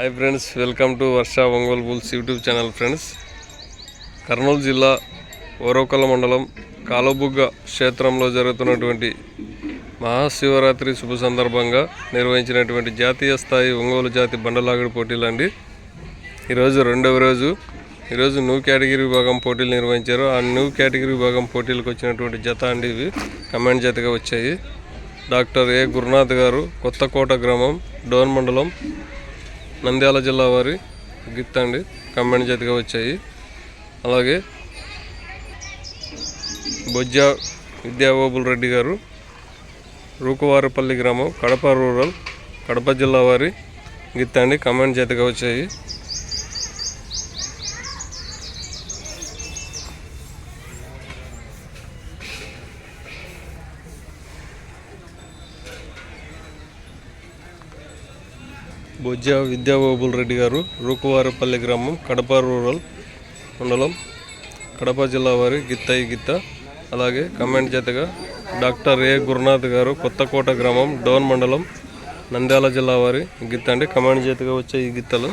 Hi friends welcome to Varsha Ongole bulls YouTube channel friends Kurnool జిల్లా ఓరవకల్ల మండలం కాలబుగ్గ క్షేత్రంలో జరుగుతున్నటువంటి మహాశివరాత్రి శుభ సందర్భంగా నిర్వహించినటువంటి జాతీయ స్థాయి ఒంగోలు జాతి బండలాగుడు పోటీలు అండి ఈరోజు రెండవ రోజు ఈరోజు న్యూ కేటగిరీ విభాగం పోటీలు నిర్వహించారు ఆ న్యూ కేటగిరీ విభాగం పోటీలకు వచ్చినటువంటి జత అండి ఇవి కమాండ్ జతగా వచ్చాయి డాక్టర్ ఏ గురునాథ్ గారు కొత్తకోట గ్రామం డోన్ మండలం నంద్యాల జిల్లా వారి గిఫ్ట్ అండి కమాండ్ చేతిగా వచ్చాయి. అలాగే బొజ్జ విద్యాబాబుల్ రెడ్డి గారు రూకువారపల్లి గ్రామం కడప రూరల్ కడప జిల్లా వారి గిత్తండి కమాండ్ వచ్చాయి. బొజ్జ విద్యాబాబుల్ రెడ్డి గారు రూకువారపల్లి గ్రామం కడప రూరల్ మండలం కడప జిల్లా వారి గిత్తయి గిత్త. అలాగే కమెంట్ చేతగా డాక్టర్ ఏ గురునాథ్ గారు కొత్తకోట గ్రామం డోన్ మండలం నంద్యాల జిల్లా వారి గిత్త అండి. కమాండ్ చేతగా వచ్చే ఈ గిత్తలు